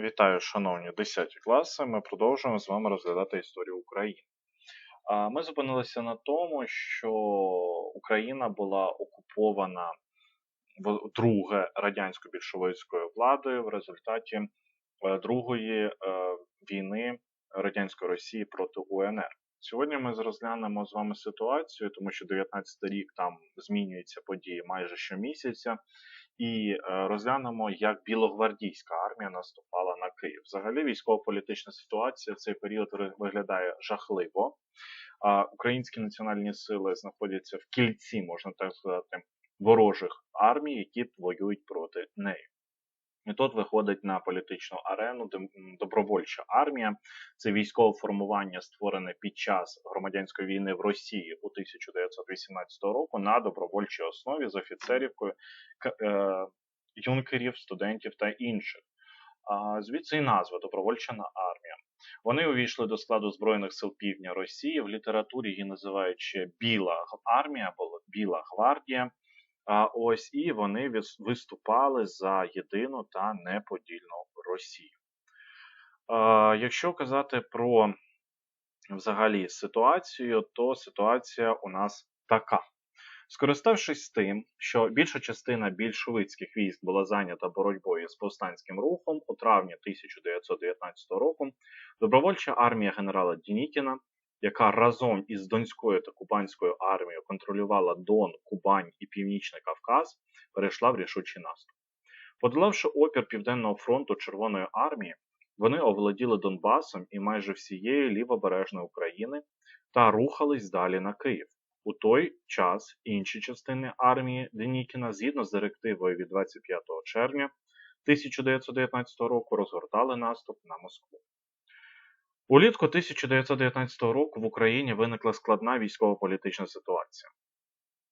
Вітаю, шановні 10 класи. Ми продовжуємо з вами розглядати історію України. Ми зупинилися на тому, що Україна була окупована друге радянсько-більшовицькою владою в результаті е, Другої е, війни радянської Росії проти УНР. Сьогодні ми розглянемо з вами ситуацію, тому що 19 рік там змінюються події майже щомісяця, і е, розглянемо, як білогвардійська армія наступала на Київ. Взагалі, військово-політична ситуація в цей період виглядає жахливо. Українські національні сили знаходяться в кільці, можна так сказати, ворожих армій, які воюють проти неї. І тут виходить на політичну арену добровольча армія. Це військове формування, створене під час громадянської війни в Росії у 1918 року на добровольчій основі з офіцерівкою е, юнкерів, студентів та інших. Звідси і назва добровольча армія. Вони увійшли до складу Збройних сил Півдня Росії. В літературі її називають ще Біла армія або Біла гвардія. Ось і вони виступали за єдину та неподільну Росію. Якщо казати про взагалі ситуацію, то ситуація у нас така. Скориставшись тим, що більша частина більшовицьких військ була зайнята боротьбою з повстанським рухом у травні 1919 року, добровольча армія генерала Дінікіна яка разом із Донською та Кубанською армією контролювала Дон, Кубань і Північний Кавказ, перейшла в рішучий наступ. Подолавши опір Південного фронту Червоної армії, вони оволоділи Донбасом і майже всією лівобережної України та рухались далі на Київ. У той час інші частини армії Денікіна, згідно з директивою від 25 червня 1919 року, розгортали наступ на Москву. Улітку 1919 року в Україні виникла складна військово-політична ситуація.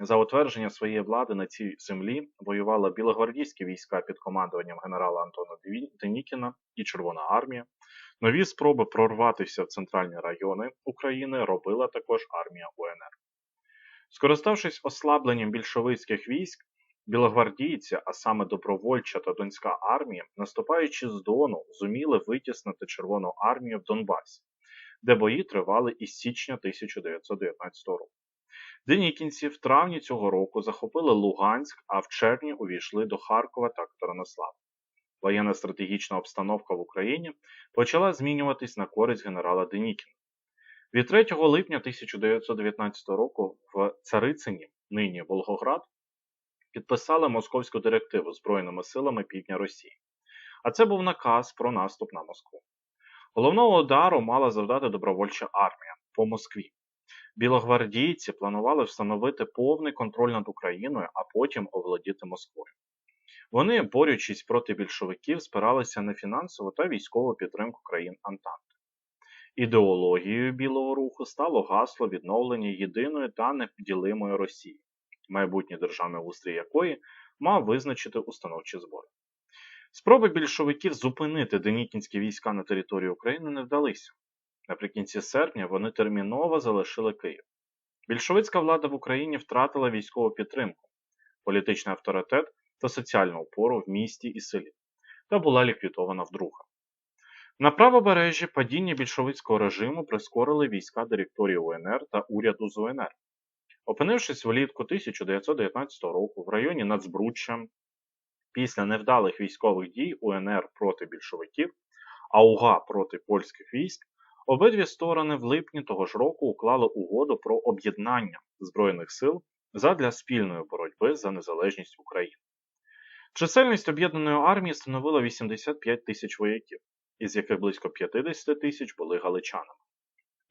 За утвердження своєї влади на цій землі воювали білогвардійські війська під командуванням генерала Антона Денікіна і Червона армія. Нові спроби прорватися в центральні райони України робила також армія УНР. Скориставшись ослабленням більшовицьких військ, Білогвардійці, а саме добровольча та Донська армія, наступаючи з Дону, зуміли витіснити Червону армію в Донбасі, де бої тривали із січня 1919 року. Денікінці в травні цього року захопили Луганськ, а в червні увійшли до Харкова та Катеринослава. Воєнна стратегічна обстановка в Україні почала змінюватись на користь генерала Денікіна. Від 3 липня 1919 року в Царицині, нині Волгоград, підписали московську директиву Збройними силами Півдня Росії. А це був наказ про наступ на Москву. Головного удару мала завдати добровольча армія по Москві. Білогвардійці планували встановити повний контроль над Україною, а потім оволодіти Москвою. Вони, борючись проти більшовиків, спиралися на фінансову та військову підтримку країн Антанти. Ідеологією Білого Руху стало гасло відновлення єдиної та неподілимої Росії майбутній державний устрій якої мав визначити установчі збори. Спроби більшовиків зупинити денікінські війська на території України не вдалися. Наприкінці серпня вони терміново залишили Київ. Більшовицька влада в Україні втратила військову підтримку, політичний авторитет та соціальну опору в місті і селі та була ліквідована вдруге. На правобережжі падіння більшовицького режиму прискорили війська директорії УНР та уряду з УНР. Опинившись влітку 1919 року в районі Нацбруччя, після невдалих військових дій УНР проти більшовиків, а УГА проти польських військ, обидві сторони в липні того ж року уклали угоду про об'єднання Збройних сил задля спільної боротьби за незалежність України. Чисельність об'єднаної армії становила 85 тисяч вояків, із яких близько 50 тисяч були галичанами.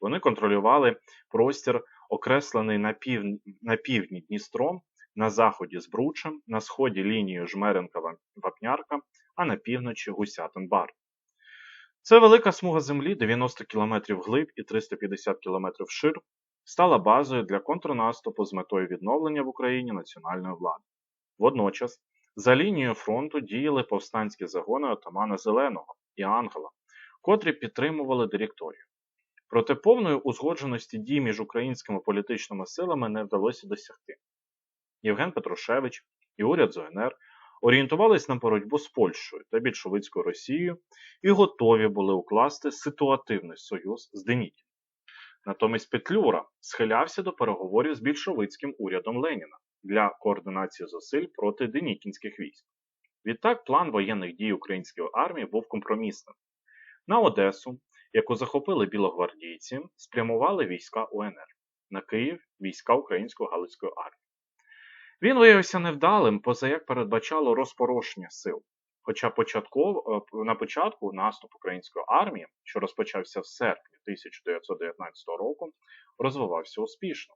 Вони контролювали простір окреслений на, пів... на півдні Дністром, на заході Збручем, на сході лінією Жмеренка-Вапнярка, а на півночі Гусятин-Бар. Це велика смуга землі 90 км глиб і 350 км шир, стала базою для контрнаступу з метою відновлення в Україні національної влади. Водночас, за лінією фронту діяли повстанські загони отамана Зеленого і Ангела, котрі підтримували директорію. Проте повної узгодженості дій між українськими політичними силами не вдалося досягти. Євген Петрушевич і уряд ЗОНР орієнтувались на боротьбу з Польщею та більшовицькою Росією і готові були укласти ситуативний союз з Денікіним. Натомість Петлюра схилявся до переговорів з більшовицьким урядом Леніна для координації зусиль проти денікінських військ. Відтак, план воєнних дій української армії був компромісним. На Одесу, яку захопили білогвардійці, спрямували війська УНР, на Київ війська Української Галицької армії. Він виявився невдалим, поза як передбачало розпорошення сил. Хоча початков, на початку наступ української армії, що розпочався в серпні 1919 року, розвивався успішно.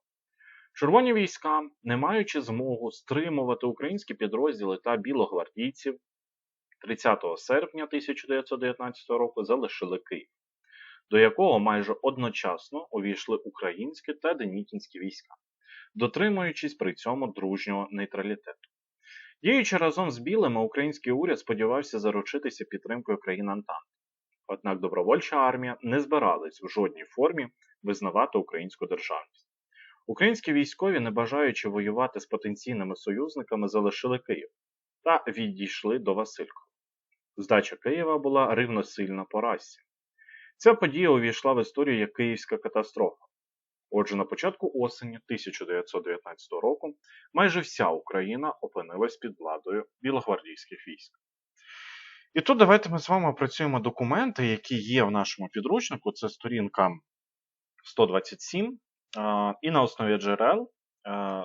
Червоні війська, не маючи змогу стримувати українські підрозділи та білогвардійців, 30 серпня 1919 року залишили Київ, до якого майже одночасно увійшли українські та денікінські війська, дотримуючись при цьому дружнього нейтралітету. Діючи разом з білими, український уряд сподівався заручитися підтримкою країн Антанти. Однак добровольча армія не збиралась в жодній формі визнавати українську державність. Українські військові, не бажаючи воювати з потенційними союзниками, залишили Київ та відійшли до Василькова. Здача Києва була рівносильна по расі. Ця подія увійшла в історію як Київська катастрофа. Отже, на початку осені 1919 року майже вся Україна опинилась під владою білогвардійських військ. І тут давайте ми з вами опрацюємо документи, які є в нашому підручнику. Це сторінка 127. І на основі джерел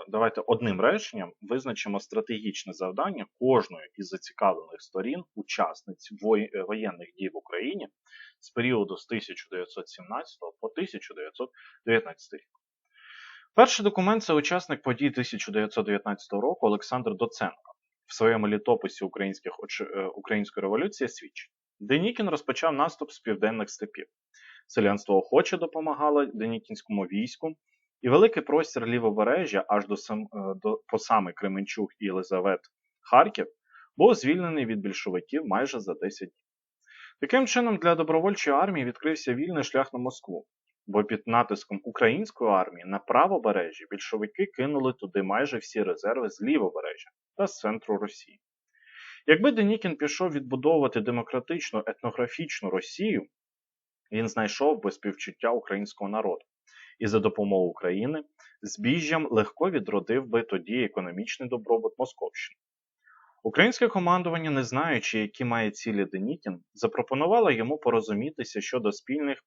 давайте одним реченням визначимо стратегічне завдання кожної із зацікавлених сторін, учасниць воєнних дій в Україні з періоду з 1917 по 1919 рік. Перший документ це учасник подій 1919 року Олександр Доценко в своєму літописі українських, е, Української революції свідчить. Денікін розпочав наступ з південних степів. Селянство охоче допомагало Денікінському війську, і великий простір лівобережжя аж до, сам, е, до по саме Кременчуг і Єлизавет Харків був звільнений від більшовиків майже за 10 днів. Таким чином, для добровольчої армії відкрився вільний шлях на Москву, бо під натиском української армії на правобережжі більшовики кинули туди майже всі резерви з лівобережжя та з центру Росії. Якби Денікін пішов відбудовувати демократичну етнографічну Росію, він знайшов би співчуття українського народу і за допомогою України збіжжям легко відродив би тоді економічний добробут Московщини. Українське командування, не знаючи, які має цілі Денікін, запропонувало йому порозумітися щодо спільних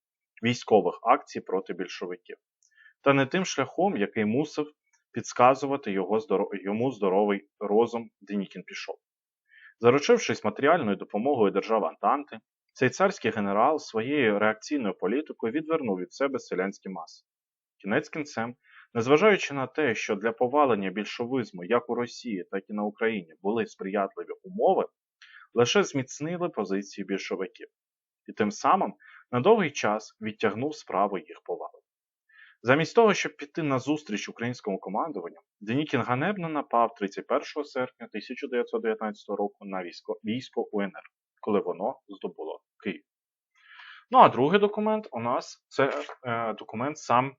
військових акцій проти більшовиків, та не тим шляхом, який мусив підсказувати його здоров... йому здоровий розум, Денікін пішов. Заручившись матеріальною допомогою держави Антанти, цей царський генерал своєю реакційною політикою відвернув від себе селянські маси. Кінець кінцем Незважаючи на те, що для повалення більшовизму як у Росії, так і на Україні були сприятливі умови, лише зміцнили позиції більшовиків і тим самим на довгий час відтягнув справу їх повалення. Замість того, щоб піти на зустріч українському командуванню, Денікін ганебно напав 31 серпня 1919 року на військо, військо УНР, коли воно здобуло Київ. Ну а другий документ у нас це е, документ сам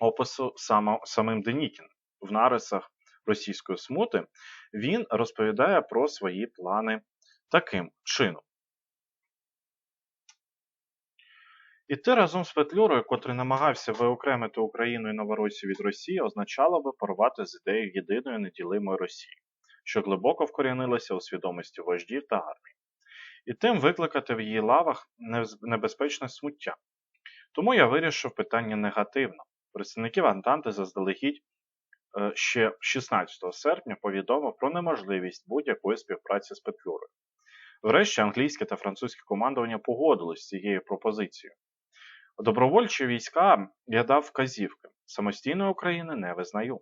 опису само, самим Денікін в нарисах російської смути, він розповідає про свої плани таким чином. Іти разом з Петлюрою, котрий намагався виокремити Україну і Новоросію від Росії, означало би порвати з ідеєю єдиної неділимої Росії, що глибоко вкорінилася у свідомості вождів та армії, і тим викликати в її лавах небезпечне смуття. Тому я вирішив питання негативно, Представників Антанти заздалегідь е, ще 16 серпня повідомив про неможливість будь-якої співпраці з Петлюрою. Врешті англійське та французьке командування погодилось з цією пропозицією. Добровольчі війська я дав вказівки. Самостійної України не визнаю.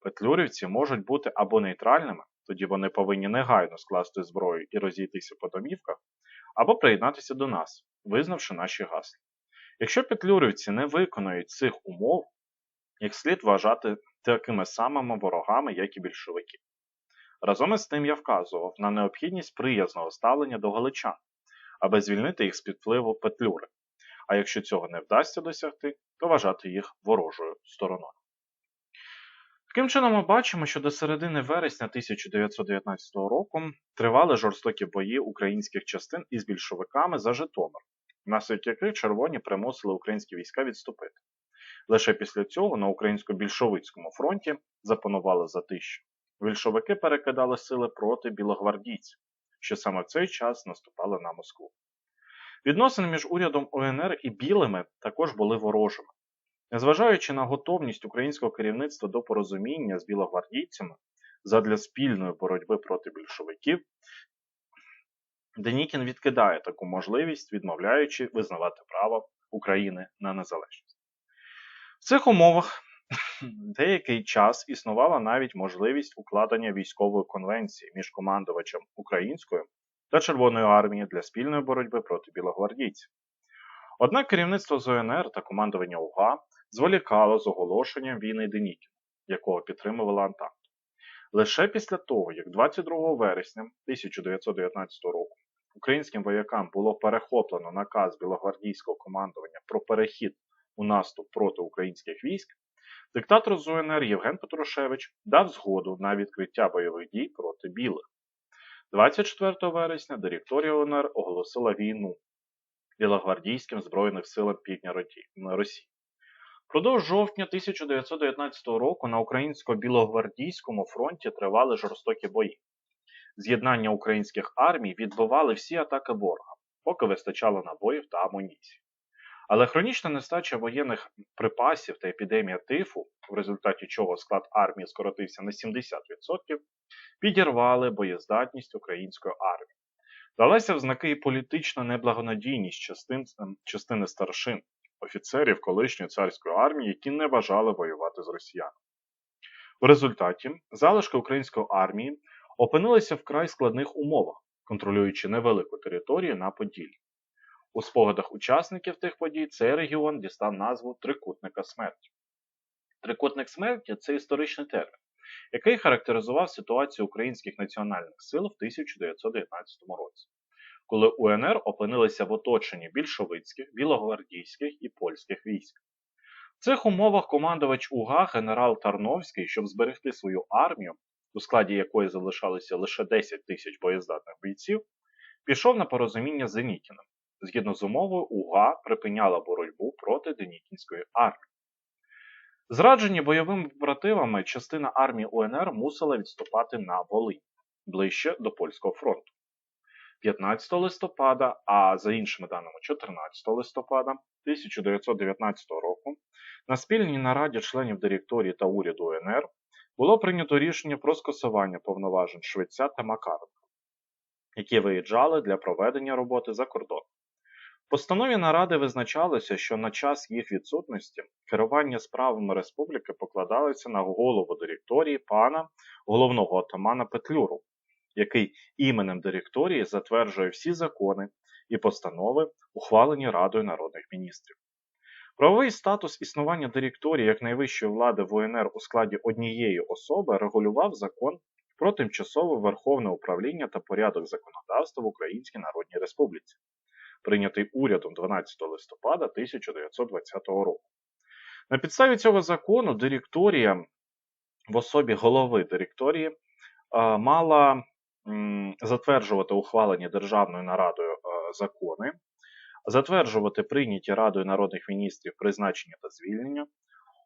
Петлюрівці можуть бути або нейтральними, тоді вони повинні негайно скласти зброю і розійтися по домівках, або приєднатися до нас, визнавши наші гасла. Якщо петлюрівці не виконують цих умов, їх слід вважати такими самими ворогами, як і більшовики. Разом із тим я вказував на необхідність приязного ставлення до галичан, аби звільнити їх з під впливу петлюри, а якщо цього не вдасться досягти, то вважати їх ворожою стороною. Таким чином, ми бачимо, що до середини вересня 1919 року тривали жорстокі бої українських частин із більшовиками за Житомир, внаслідок яких червоні примусили українські війська відступити. Лише після цього на українсько-більшовицькому фронті запанували затища. Більшовики перекидали сили проти білогвардійців, що саме в цей час наступали на Москву. Відносини між урядом УНР і білими також були ворожими. Незважаючи на готовність українського керівництва до порозуміння з білогвардійцями задля спільної боротьби проти більшовиків, Денікін відкидає таку можливість, відмовляючи визнавати право України на незалежність. В цих умовах деякий час існувала навіть можливість укладення військової конвенції між командувачем українською та Червоної армії для спільної боротьби проти білогвардійців. Однак керівництво ЗОНР та командування УГА зволікало з оголошенням війни Денікіна, якого підтримувала Антанта. Лише після того, як 22 вересня 1919 року українським воякам було перехоплено наказ білогвардійського командування про перехід у наступ проти українських військ, диктатор з УНР Євген Петрушевич дав згоду на відкриття бойових дій проти білих. 24 вересня директорія УНР оголосила війну білогвардійським Збройним силам Півдня Росії. Продовж жовтня 1919 року на українсько-білогвардійському фронті тривали жорстокі бої. З'єднання українських армій відбивали всі атаки ворога, поки вистачало набоїв та амуніції. Але хронічна нестача воєнних припасів та епідемія тифу, в результаті чого склад армії скоротився на 70%, підірвали боєздатність української армії. Далася в знаки і політична неблагонадійність частин, частини старшин, офіцерів колишньої царської армії, які не бажали воювати з росіянами. В результаті залишки української армії опинилися в край складних умовах, контролюючи невелику територію на Поділлі. У спогадах учасників тих подій цей регіон дістав назву Трикутника смерті. Трикутник смерті це історичний термін, який характеризував ситуацію українських національних сил в 1919 році, коли УНР опинилися в оточенні більшовицьких, білогвардійських і польських військ. В цих умовах командувач УГА генерал Тарновський, щоб зберегти свою армію, у складі якої залишалося лише 10 тисяч боєздатних бійців, пішов на порозуміння з Денікіним. Згідно з умовою, УГА припиняла боротьбу проти Денікінської армії. Зраджені бойовими бративами, частина армії УНР мусила відступати на Волинь ближче до Польського фронту. 15 листопада, а за іншими даними 14 листопада 1919 року на спільній нараді членів директорії та уряду УНР було прийнято рішення про скасування повноважень Швеця та Макаренка, які виїжджали для проведення роботи за кордон. В постанові наради визначалося, що на час їх відсутності керування справами республіки покладалося на голову директорії пана головного отамана Петлюру, який іменем директорії затверджує всі закони і постанови, ухвалені Радою народних міністрів. Правовий статус існування директорії як найвищої влади в УНР у складі однієї особи регулював закон про тимчасове верховне управління та порядок законодавства в Українській Народній Республіці, прийнятий урядом 12 листопада 1920 року. На підставі цього закону директорія в особі голови директорії мала затверджувати ухвалені Державною нарадою закони, затверджувати прийняті Радою народних міністрів призначення та звільнення,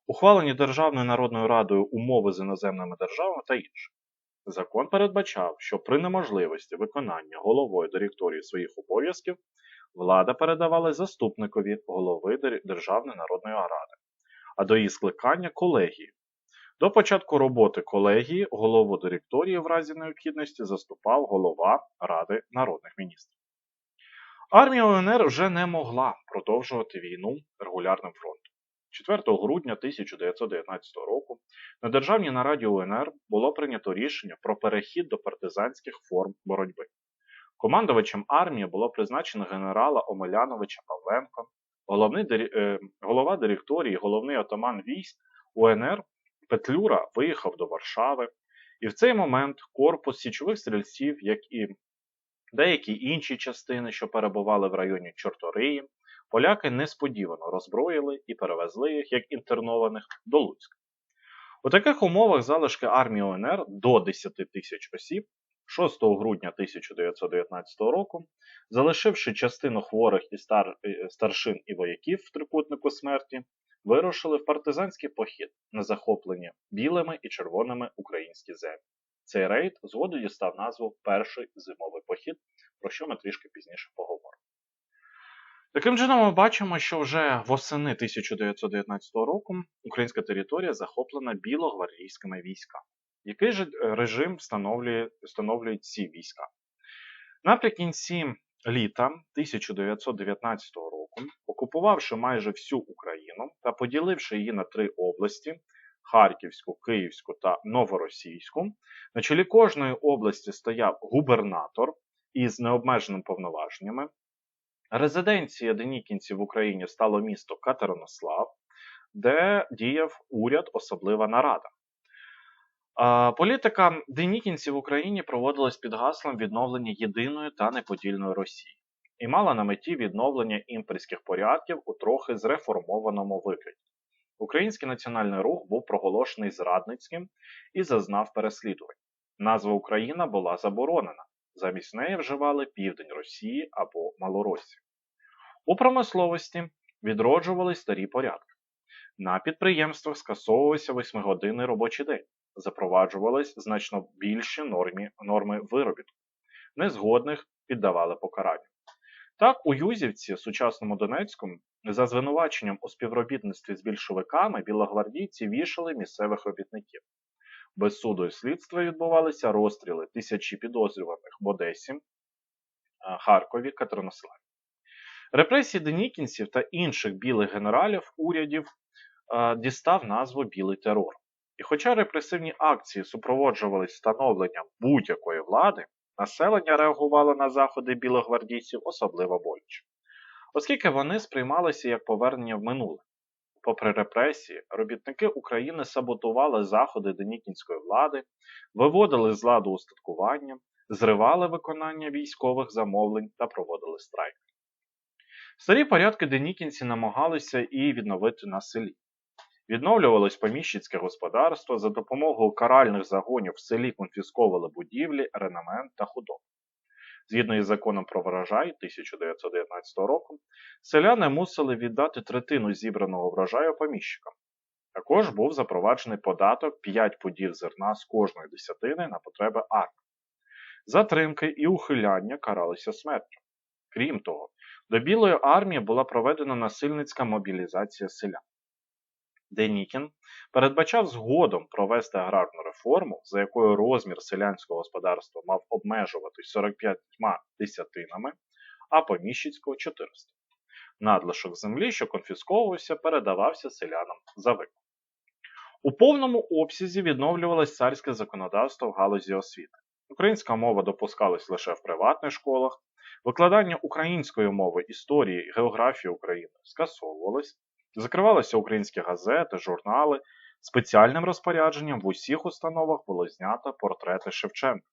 ухвалені Державною народною радою умови з іноземними державами та інше. Закон передбачав, що при неможливості виконання головою директорії своїх обов'язків влада передавала заступникові голови Державної народної ради, а до її скликання колегії. До початку роботи колегії голову директорії в разі необхідності заступав голова Ради народних міністрів. Армія УНР вже не могла продовжувати війну регулярним фронтом. 4 грудня 1919 року на Державній нараді УНР було прийнято рішення про перехід до партизанських форм боротьби. Командувачем армії було призначено генерала Омеляновича Павленко, головний, е, голова директорії, головний отаман військ УНР Петлюра виїхав до Варшави, і в цей момент корпус січових стрільців, як і деякі інші частини, що перебували в районі Чорториї, поляки несподівано роззброїли і перевезли їх як інтернованих до Луцька. У таких умовах залишки армії УНР до 10 тисяч осіб 6 грудня 1919 року, залишивши частину хворих і стар... старшин і вояків в трикутнику смерті, вирушили в партизанський похід на захоплені білими і червоними українські землі. Цей рейд згодом дістав назву Перший зимовий похід, про що ми трішки пізніше поговоримо. Таким чином, ми бачимо, що вже восени 1919 року українська територія захоплена білогвардійськими військами. Який же режим встановлює, встановлюють ці війська? Наприкінці літа 1919 року, окупувавши майже всю Україну та поділивши її на три області Харківську, Київську та Новоросійську, на чолі кожної області стояв губернатор із необмеженими повноваженнями. Резиденція денікінців в Україні стало місто Катеринослав, де діяв уряд особлива нарада. Політика денікінців в Україні проводилась під гаслом відновлення єдиної та неподільної Росії і мала на меті відновлення імперських порядків у трохи зреформованому вигляді. Український національний рух був проголошений зрадницьким і зазнав переслідувань. Назва Україна була заборонена, замість неї вживали південь Росії або Малоросію. У промисловості відроджувались старі порядки. На підприємствах скасовувався восьмигодинний робочий день запроваджувались значно більші нормі, норми виробітку. Незгодних піддавали покаранню. Так, у Юзівці, сучасному Донецьку, за звинуваченням у співробітництві з більшовиками білогвардійці вішали місцевих робітників. Без суду і слідства відбувалися розстріли тисячі підозрюваних в Одесі, Харкові, Катеринославі. Репресії денікінців та інших білих генералів урядів дістав назву Білий терор. І хоча репресивні акції супроводжувались встановленням будь-якої влади, населення реагувало на заходи білогвардійців особливо боляче, оскільки вони сприймалися як повернення в минуле. Попри репресії, робітники України саботували заходи денікінської влади, виводили з ладу устаткування, зривали виконання військових замовлень та проводили страйки. Старі порядки денікінці намагалися і відновити на селі. Відновлювалось поміщицьке господарство, за допомогою каральних загонів в селі конфісковували будівлі, ренамент та худобу. Згідно із законом про врожай 1919 року, селяни мусили віддати третину зібраного врожаю поміщикам. Також був запроваджений податок 5 пудів зерна з кожної десятини на потреби армії. Затримки і ухиляння каралися смертю. Крім того, до Білої армії була проведена насильницька мобілізація селян. Денікін передбачав згодом провести аграрну реформу, за якою розмір селянського господарства мав обмежуватись 45 десятинами, а поміщицького 400. Надлишок землі, що конфісковувався, передавався селянам за викуп. У повному обсязі відновлювалось царське законодавство в галузі освіти. Українська мова допускалась лише в приватних школах, викладання української мови, історії, географії України скасовувалось, Закривалися українські газети, журнали. Спеціальним розпорядженням в усіх установах було знято портрети Шевченка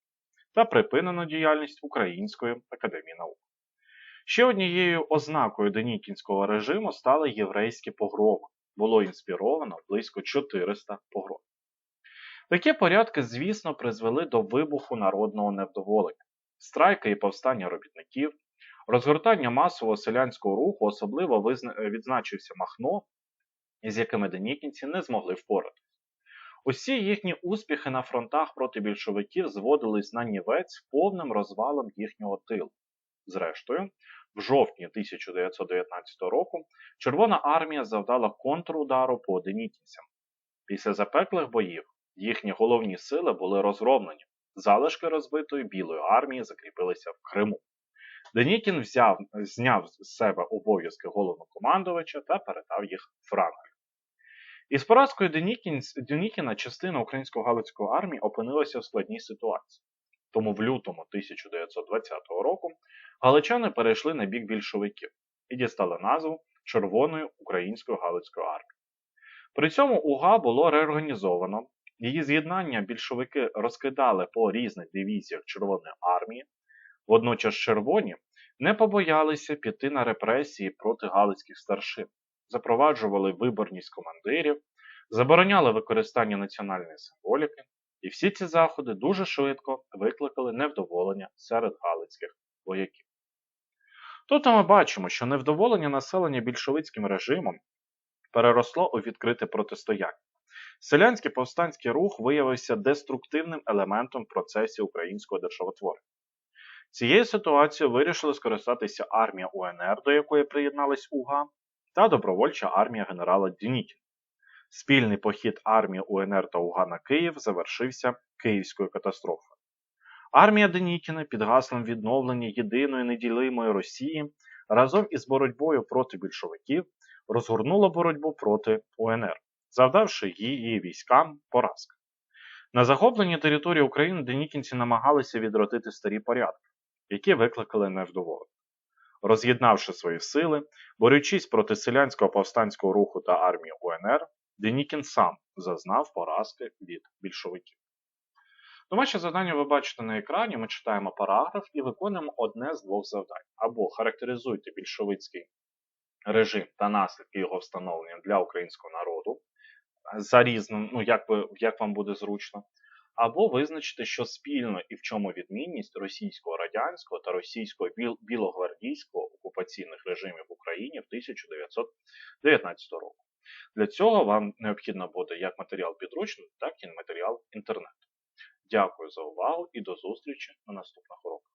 та припинено діяльність Української академії наук. Ще однією ознакою денікінського режиму стали єврейські погроми. Було інспіровано близько 400 погром. Такі порядки, звісно, призвели до вибуху народного невдоволення, страйки і повстання робітників, Розгортання масового селянського руху особливо відзначився Махно, із якими денікінці не змогли впоратися. Усі їхні успіхи на фронтах проти більшовиків зводились на нівець повним розвалом їхнього тилу. Зрештою, в жовтні 1919 року Червона армія завдала контрудару по денікінцям. Після запеклих боїв їхні головні сили були розгромлені, залишки розбитої Білої армії закріпилися в Криму. Денікін взяв, зняв з себе обов'язки головнокомандувача та передав їх Франкові. Із поразкою Денікіна частина української галицької армії опинилася в складній ситуації. Тому в лютому 1920 року галичани перейшли на бік більшовиків і дістали назву Червоної української галицької армії. При цьому УГА було реорганізовано, її з'єднання більшовики розкидали по різних дивізіях Червоної армії, Водночас червоні не побоялися піти на репресії проти галицьких старшин, запроваджували виборність командирів, забороняли використання національної символіки, і всі ці заходи дуже швидко викликали невдоволення серед галицьких вояків. Тут ми бачимо, що невдоволення населення більшовицьким режимом переросло у відкрите протистояння. Селянський повстанський рух виявився деструктивним елементом в українського державотворення. Цією ситуацією вирішили скористатися армія УНР, до якої приєдналась УГА, та добровольча армія генерала Денікіна. Спільний похід армії УНР та УГА на Київ завершився Київською катастрофою. Армія Денікіна під гаслом відновлення єдиної неділимої Росії разом із боротьбою проти більшовиків розгорнула боротьбу проти УНР, завдавши її військам поразки. На захопленій території України денікінці намагалися відродити старі порядки, які викликали невдоволення. Роз'єднавши свої сили, борючись проти селянського повстанського руху та армії УНР, Денікін сам зазнав поразки від більшовиків. Домашнє завдання ви бачите на екрані. Ми читаємо параграф і виконуємо одне з двох завдань. Або характеризуйте більшовицький режим та наслідки його встановлення для українського народу за різним, ну як ви як вам буде зручно, або визначити, що спільно і в чому відмінність російського радянського та російського білогвардійського окупаційних режимів в Україні в 1919 року. Для цього вам необхідно буде як матеріал підручний, так і матеріал інтернету. Дякую за увагу і до зустрічі на наступних уроках.